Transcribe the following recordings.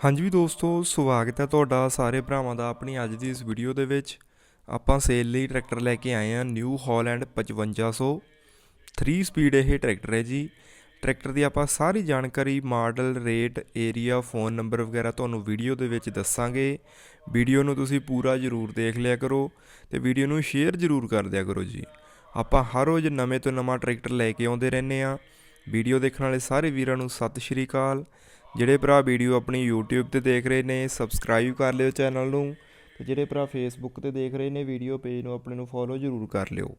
ਹਾਂਜੀ ਵੀ ਦੋਸਤੋ, ਸਵਾਗਤ ਹੈ ਤੁਹਾਡਾ ਸਾਰੇ ਭਰਾਵਾਂ ਦਾ ਆਪਣੀ ਅੱਜ ਦੀ ਇਸ ਵੀਡੀਓ ਦੇ ਵਿੱਚ। ਆਪਾਂ ਸੇਲ ਲਈ ਟਰੈਕਟਰ ਲੈ ਕੇ ਆਏ ਹਾਂ ਨਿਊ ਹਾਲੈਂਡ 5500 3 ਸਪੀਡ ਇਹ ਟਰੈਕਟਰ ਹੈ ਜੀ। ਟਰੈਕਟਰ ਦੀ ਆਪਾਂ ਸਾਰੀ ਜਾਣਕਾਰੀ model rate area phone number ਵਗੈਰਾ ਤੁਹਾਨੂੰ ਵੀਡੀਓ ਦੇ ਵਿੱਚ ਦੱਸਾਂਗੇ। ਵੀਡੀਓ ਨੂੰ ਤੁਸੀਂ ਪੂਰਾ ਜ਼ਰੂਰ ਦੇਖ ਲਿਆ ਕਰੋ ਤੇ ਵੀਡੀਓ ਨੂੰ ਸ਼ੇਅਰ ਜ਼ਰੂਰ ਕਰ ਦਿਆ ਕਰੋ ਜੀ। ਆਪਾਂ ਹਰ ਰੋਜ਼ ਨਵੇਂ ਤੋਂ ਨਵਾਂ ਟਰੈਕਟਰ ਲੈ ਕੇ ਆਉਂਦੇ ਰਹਿੰਦੇ ਆ ਵੀਡੀਓ ਦੇਖਣ ਵਾਲੇ ਸਾਰੇ ਵੀਰਾਂ ਨੂੰ ਸਤਿ ਸ਼੍ਰੀ ਅਕਾਲ। ਜਿਹੜੇ ਭਰਾ ਵੀਡੀਓ ਆਪਣੀ YouTube ਤੇ ਦੇਖ ਰਹੇ ਨੇ ਸਬਸਕ੍ਰਾਈਬ ਕਰ ਲਿਓ ਚੈਨਲ ਨੂੰ ਤੇ ਜਿਹੜੇ ਭਰਾ Facebook ਤੇ ਦੇਖ ਰਹੇ ਨੇ ਵੀਡੀਓ ਪੇਜ ਨੂੰ, ਆਪਣੇ ਨੂੰ ਫੋਲੋ ਜ਼ਰੂਰ ਕਰ ਲਿਓ।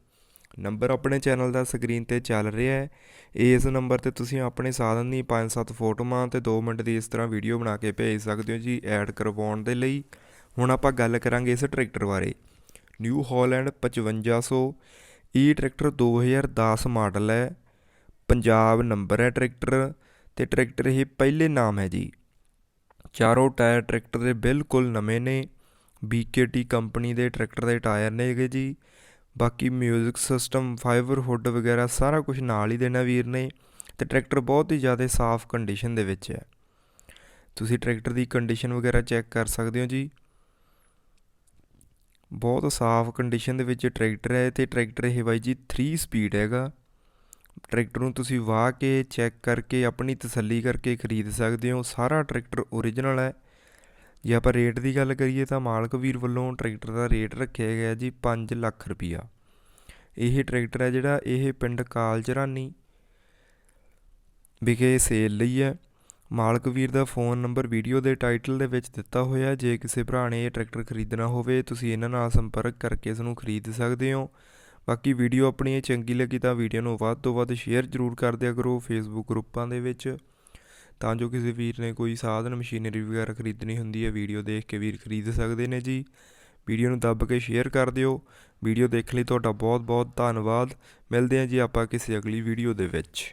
ਨੰਬਰ ਆਪਣੇ ਚੈਨਲ ਦਾ ਸਕਰੀਨ ਤੇ ਚੱਲ ਰਿਹਾ ਹੈ। ਇਸ ਨੰਬਰ ਤੇ ਤੁਸੀਂ ਆਪਣੇ ਸਾਧਨ ਦੀ 5-7 ਫੋਟੋਆਂ ਤੇ 2 ਮਿੰਟ ਦੀ ਇਸ ਤਰ੍ਹਾਂ ਵੀਡੀਓ ਬਣਾ ਕੇ ਭੇਜ ਸਕਦੇ ਹੋ ਜੀ ਐਡ ਕਰਵਾਉਣ ਦੇ ਲਈ। ਹੁਣ ਆਪਾਂ ਗੱਲ ਕਰਾਂਗੇ ਇਸ ਟਰੈਕਟਰ ਬਾਰੇ। New Holland 5500 E tractor 2010 model ਹੈ। ਪੰਜਾਬ ਨੰਬਰ ਹੈ ਟਰੈਕਟਰ ਤੇ ਟਰੈਕਟਰ ਇਹ ਪਹਿਲੇ ਨਾਮ ਹੈ ਜੀ। ਚਾਰੋਂ ਟਾਇਰ ਟਰੈਕਟਰ ਦੇ ਬਿਲਕੁਲ ਨਵੇਂ ਨੇ। BKT ਕੰਪਨੀ ਦੇ ਟਰੈਕਟਰ ਦੇ ਟਾਇਰ ਨੇ ਹੈਗੇ ਜੀ। ਬਾਕੀ 뮤직 ਸਿਸਟਮ, ਫਾਈਬਰ ਹੁੱਡ ਵਗੈਰਾ ਸਾਰਾ ਕੁਝ ਨਾਲ ਹੀ ਦੇਣਾ ਵੀਰ ਨੇ ਤੇ ਟਰੈਕਟਰ ਬਹੁਤ ਹੀ ਜ਼ਿਆਦਾ ਸਾਫ਼ ਕੰਡੀਸ਼ਨ ਦੇ ਵਿੱਚ ਹੈ। ਤੁਸੀਂ ਟਰੈਕਟਰ ਦੀ ਕੰਡੀਸ਼ਨ ਵਗੈਰਾ ਚੈੱਕ ਕਰ ਸਕਦੇ ਹੋ ਜੀ। ਬਹੁਤ ਸਾਫ਼ ਕੰਡੀਸ਼ਨ ਦੇ ਵਿੱਚ ਟਰੈਕਟਰ ਹੈ ਤੇ ਟਰੈਕਟਰ ਇਹ ਬਾਈ ਜੀ 3 ਸਪੀਡ ਹੈਗਾ। ਟਰੈਕਟਰ ਨੂੰ ਤੁਸੀਂ ਵਾਹ ਕੇ ਚੈੱਕ ਕਰਕੇ, ਆਪਣੀ ਤਸੱਲੀ ਕਰਕੇ ਖਰੀਦ ਸਕਦੇ ਹੋ। ਸਾਰਾ ਟਰੈਕਟਰ ਓਰੀਜਨਲ ਹੈ। ਜੇ ਆਪਾਂ ਰੇਟ ਦੀ ਗੱਲ ਕਰੀਏ ਤਾਂ ਮਾਲਕ ਵੀਰ ਵੱਲੋਂ ਟਰੈਕਟਰ ਦਾ ਰੇਟ ਰੱਖਿਆ ਗਿਆ ਜੀ 5 ਲੱਖ ਰੁਪਈਆ ਇਹ ਟਰੈਕਟਰ ਹੈ ਜਿਹੜਾ ਇਹ ਪਿੰਡ ਕਾਲਚਰਾਨੀ ਵਿਖੇ ਸੇਲ ਲਈ ਹੈ। ਮਾਲਕ ਵੀਰ ਦਾ ਫੋਨ ਨੰਬਰ ਵੀਡੀਓ ਦੇ ਟਾਈਟਲ ਦੇ ਵਿੱਚ ਦਿੱਤਾ ਹੋਇਆ ਜੇ ਕਿਸੇ ਭਰਾ ਨੇ ਇਹ ਟਰੈਕਟਰ ਖਰੀਦਣਾ ਹੋਵੇ, ਤੁਸੀਂ ਇਹਨਾਂ ਨਾਲ ਸੰਪਰਕ ਕਰਕੇ ਇਸ ਨੂੰ ਖਰੀਦ ਸਕਦੇ ਹੋ। ਬਾਕੀ ਵੀਡੀਓ ਆਪਣੀ ਇਹ ਚੰਗੀ ਲੱਗੀ ਤਾਂ ਵੀਡੀਓ ਨੂੰ ਵੱਧ ਤੋਂ ਵੱਧ ਸ਼ੇਅਰ ਜ਼ਰੂਰ ਕਰ ਦਿਆ ਕਰੋ ਫੇਸਬੁੱਕ ਗਰੁੱਪਾਂ ਦੇ ਵਿੱਚ। ਤਾਂ ਜੋ ਕਿਸੇ ਵੀਰ ਨੇ ਕੋਈ ਸਾਧਨ, ਮਸ਼ੀਨਰੀ ਵਗੈਰਾ ਖਰੀਦਣੀ ਹੁੰਦੀ ਹੈ, ਵੀਡੀਓ ਦੇਖ ਕੇ ਵੀਰ ਖਰੀਦ ਸਕਦੇ ਨੇ ਜੀ। ਵੀਡੀਓ ਨੂੰ ਦੱਬ ਕੇ ਸ਼ੇਅਰ ਕਰ ਦਿਓ। ਵੀਡੀਓ ਦੇਖਣ ਲਈ ਤੁਹਾਡਾ ਬਹੁਤ ਬਹੁਤ ਧੰਨਵਾਦ। ਮਿਲਦੇ ਹਾਂ ਜੀ ਆਪਾਂ ਕਿਸੇ ਅਗਲੀ ਵੀਡੀਓ ਦੇ ਵਿੱਚ।